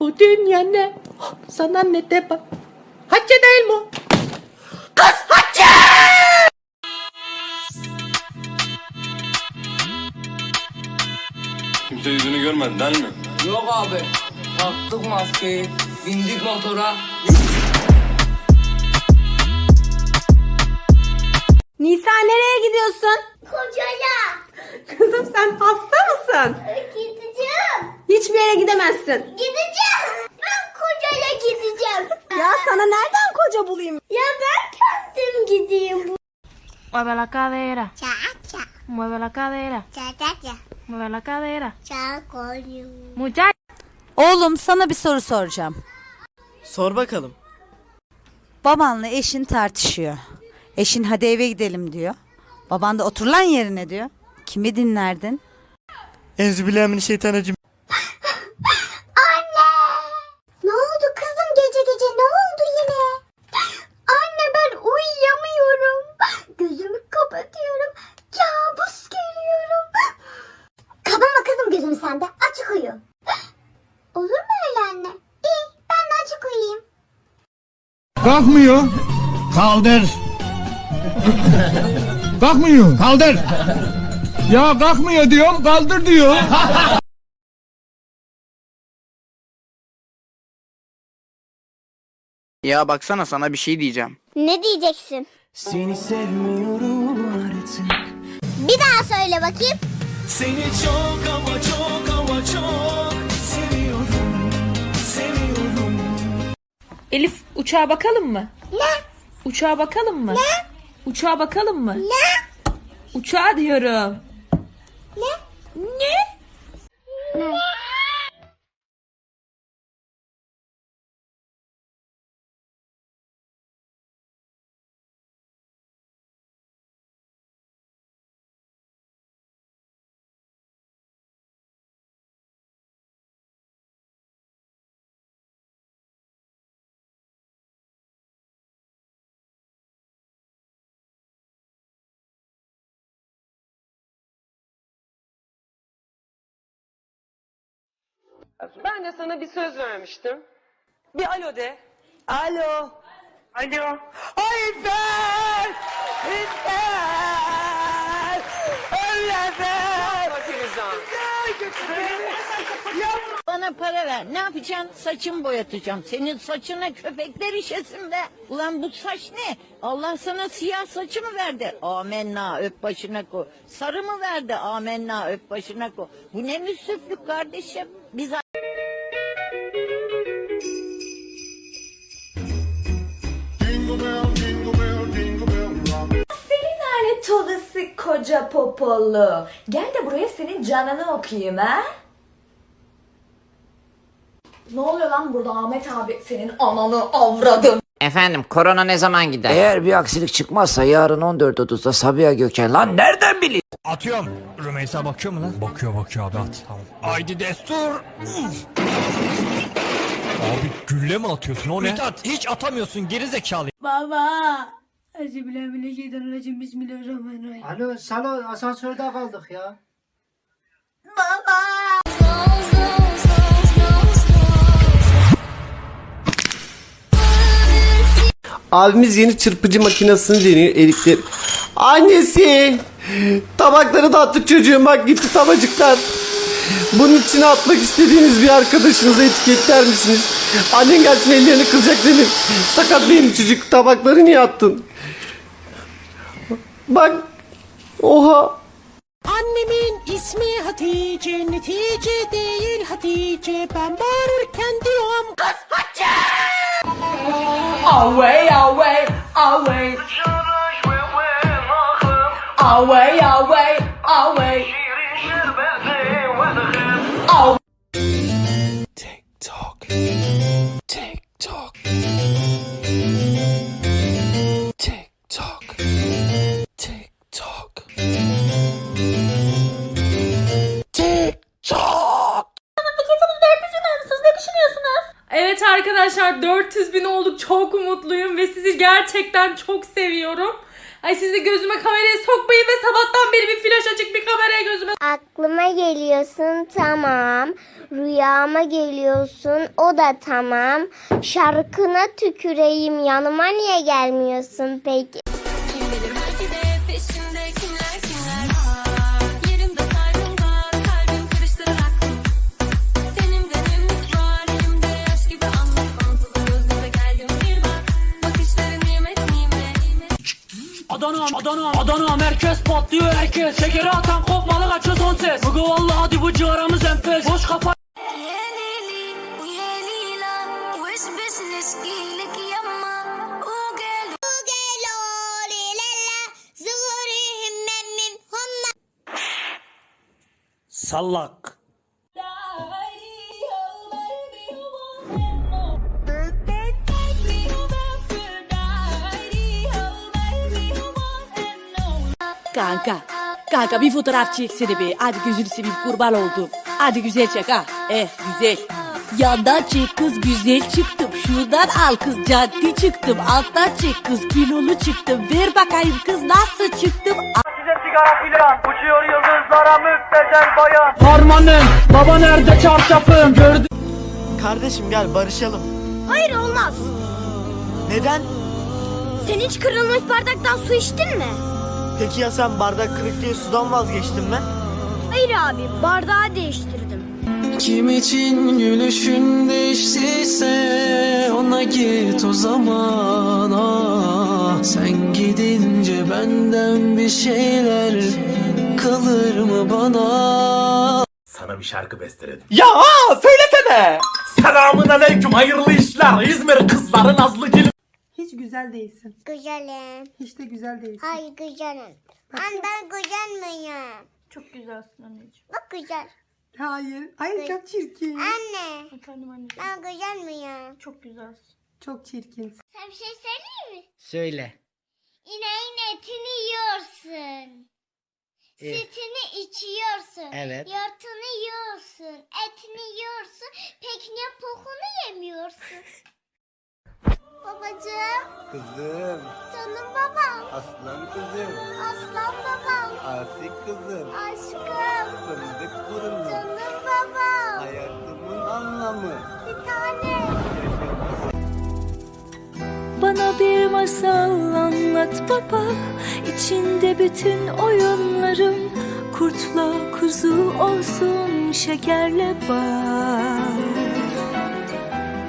Bu dünya ne? Sana ne de bak. Hatice değil mi? Kız Hatice! Kimse yüzünü görmedi değil mi? Yok abi. Taktık maskeyi. Bindik motora. Nisa nereye gidiyorsun? Kocaya Kızım sen hasta mısın? gideceğim. Hiçbir yere gidemezsin. Gideceğim. Ben kocaya gideceğim. Ya sana nereden koca bulayım? Ya ben kendim gideyim. Mueve la cadera, Ça ça mueve la cadera, ça ça ça mueve la cadera. ça koyu. Muchacha. Oğlum sana bir soru soracağım. Sor bakalım. Babanla eşin tartışıyor. Eşin hadi eve gidelim diyor. Baban da otur lan yerine diyor. Kimi dinlerdin? Enzübillahimineşşeytanirracim. Anne! Ne oldu kızım gece gece ne oldu yine? Anne ben uyuyamıyorum. Gözümü kapatıyorum. Kabus görüyorum. Kapama kızım gözümü sen de. Açık uyu. Olur mu öyle anne? İyi ben de açık uyuyayım. Kalkmıyor. Kaldır. Kalkmıyor. Kaldır. Ya kalkmıyor diyorum kaldır diyor. Ya baksana sana bir şey diyeceğim. Ne diyeceksin? Seni sevmiyorum artık. Bir daha söyle bakayım. Seni çok ama çok ama çok seviyorum. Seviyorum. Elif uçağa bakalım mı? Ne? Uçağa bakalım mı? Ne? Uçağa bakalım mı? Ne? Uçağa diyorum. Ne? Ne? Ben de sana bir söz vermiştim. Bir alo de. Alo. Alo. Ayfer! İster! Öllefer! Bana para ver. Ne yapacaksın? Saçımı boyatacağım. Senin saçına köpekler işesin be. Ulan bu saç ne? Allah sana siyah saçı mı verdi? Amenna öp başına koy. Sarı mı verdi? Amenna öp başına koy. Bu ne müsriflik kardeşim? Biz Senin lanet olası koca popollu. Gel de buraya senin canını okuyayım ha. Ne oluyor lan burada Ahmet abi senin ananı avradın. Efendim korona ne zaman gider? Eğer bir aksilik çıkmazsa yarın 14.30'da Sabiha Gökçen lan nereden bileyim? Atıyorum. Rümeysa bakıyor mu lan? Bakıyor bakıyor abi at. Tamam. Haydi destur. Uf. Abi gülle mi atıyorsun o ne? Mithat hiç atamıyorsun geri zekalı. Baba. Euzubillahimineşşeytanirracim. Bismillahirrahmanirrahim. Alo Salo asansörde kaldık ya. Abimiz yeni çırpıcı makinesini deniyor elikler. Annesi! Tabakları dağıttık çocuğum bak gitti tabacıklar. Bunun içine atmak istediğiniz bir arkadaşınıza etiketler misiniz? Annen gelsin ellerini kılacak senin. Sakat benim çocuk tabakları niye attın? Bak. Oha. Annemin ismi Hatice. Netice değil Hatice. Ben bağırırken diyorum. Away 啊喂啊喂啊喂小啊喂啊 arkadaşlar 400 bin olduk çok mutluyum ve sizi gerçekten çok seviyorum. Ay siz de gözüme kamerayı sokmayın ve sabahtan beri bir flaş açık bir kameraya gözüme Aklıma geliyorsun tamam. Rüyama geliyorsun o da tamam. Şarkına tüküreyim yanıma niye gelmiyorsun peki? Adana, Adana, Adana merkez patlıyor herkes. Şekeri atan kopmalı kaçıyor son ses. Bugü vallahi hadi bu civarımız enfes. Boş kafa Sallak Kanka. Kanka bir fotoğraf çeksene be. Hadi gözünü seveyim kurban oldum. Hadi güzel çek ha. Eh güzel. Yandan çek kız güzel çıktım. Şuradan al kız caddi çıktım. Alttan çek kız kilolu çıktım. Ver bakayım kız nasıl çıktım. Size sigara filan Uçuyor yıldızlara müptezel bayan Harmanım baba nerede çarşafım Gördüm Kardeşim gel barışalım. Hayır olmaz. Neden? Sen hiç kırılmış bardaktan su içtin mi? Peki ya sen bardak kırık diye sudan vazgeçtin mi? Hayır abi bardağı değiştirdim. Kim için gülüşün değiştiyse ona git o zaman ah. Sen gidince benden bir şeyler kalır mı bana? Sana bir şarkı besteledim. Ya söylesene. Selamun aleyküm hayırlı işler. İzmir kızları Nazlı Gül. Hiç güzel değilsin. Güzelim. Hiç de güzel değilsin. Ay güzelim. Anne ben güzel miyim? Çok güzelsin anneciğim. Bak güzel. Hayır. Hayır çok çirkin. Anne Efendim anneciğim. ben güzel miyim? Çok güzelsin. Çok çirkin. Sen bir şey söyleyeyim mi? Söyle. İneğin etini yiyorsun. Sütünü içiyorsun. Evet. Yoğurtunu yiyorsun. Etini yiyorsun. Peki niye pokunu yemiyorsun? Babacığım. Kızım, Canım babam. aslan kızım, Aslan babam. asik kızım, Aşkım. fındık burunlu, Canım babam. hayatımın anlamı. Bir tane. Bana bir masal anlat baba İçinde bütün oyunlarım Kurtla kuzu olsun şekerle bal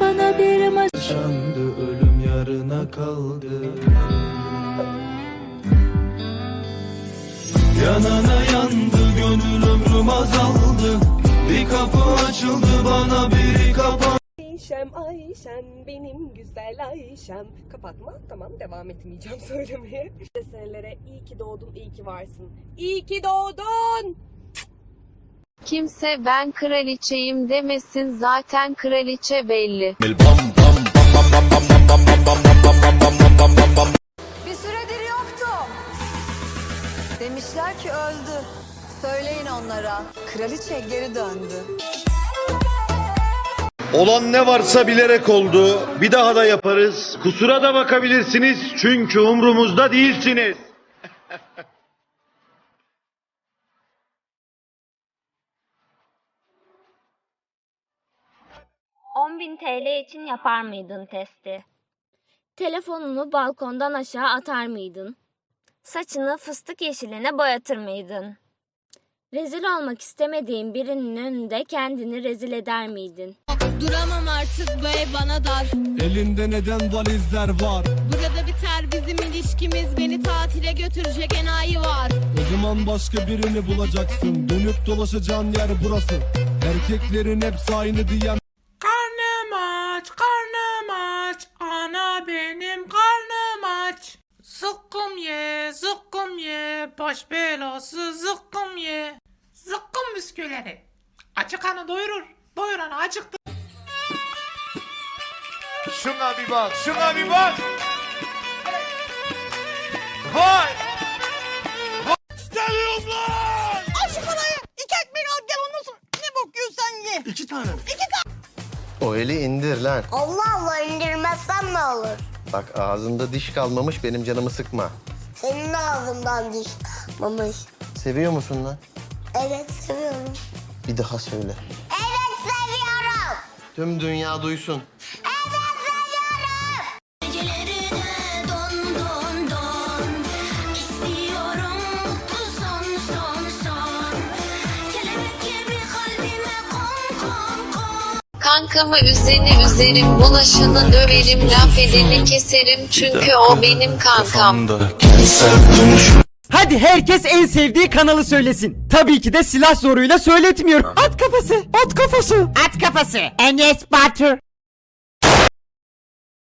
Bana bir masal Yaşandı ölüm yarına kaldı. Yanana yandı gönül ömrüm azaldı. Bir kapı açıldı bana biri kapandı. Ayşem Ayşem benim güzel Ayşem Kapatma tamam devam etmeyeceğim söylemeye Senelere iyi ki doğdun iyi ki varsın İyi ki doğdun Kimse ben kraliçeyim demesin zaten kraliçe belli. Bir süredir yoktu. Demişler ki öldü. Söyleyin onlara. Kraliçe geri döndü. Olan ne varsa bilerek oldu. Bir daha da yaparız. Kusura da bakabilirsiniz çünkü umrumuzda değilsiniz. 10.000 TL için yapar mıydın testi? Telefonunu balkondan aşağı atar mıydın? Saçını fıstık yeşiline boyatır mıydın? Rezil olmak istemediğin birinin önünde kendini rezil eder miydin? Duramam artık bu ev bana dar Elinde neden valizler var? Burada biter bizim ilişkimiz Beni tatile götürecek enayi var O zaman başka birini bulacaksın. Dönüp dolaşacağın yer burası. Erkeklerin hepsi aynı diyen Baş belası zıkkım ye. Zıkkım bisküvileri. Açık kanı doyurur. Doyuran acıktı. Şuna bir bak, şuna bir bak. Vay! Geliyorum lan! Aşık olayı. İki ekmek al gel ondan sonra ne bok yiyorsan ye. İki tane. O eli indir lan. Allah Allah indirmezsem ne olur? Bak ağzında diş kalmamış benim canımı sıkma. Senin ağzından diş. Mamış. Seviyor musun lan? Evet seviyorum. Bir daha söyle. Evet seviyorum. Tüm dünya duysun. Gecelerine don don don İstiyorum mutlu son son son Kelebek gibi kalbime kon kon kon Kankamı üzeni üzerim bulaşını döverim laf edeni keserim çünkü o benim kankam. Hadi herkes en sevdiği kanalı söylesin. Tabii ki de silah zoruyla söyletmiyorum. At kafası. At kafası. At kafası. Enes Batur.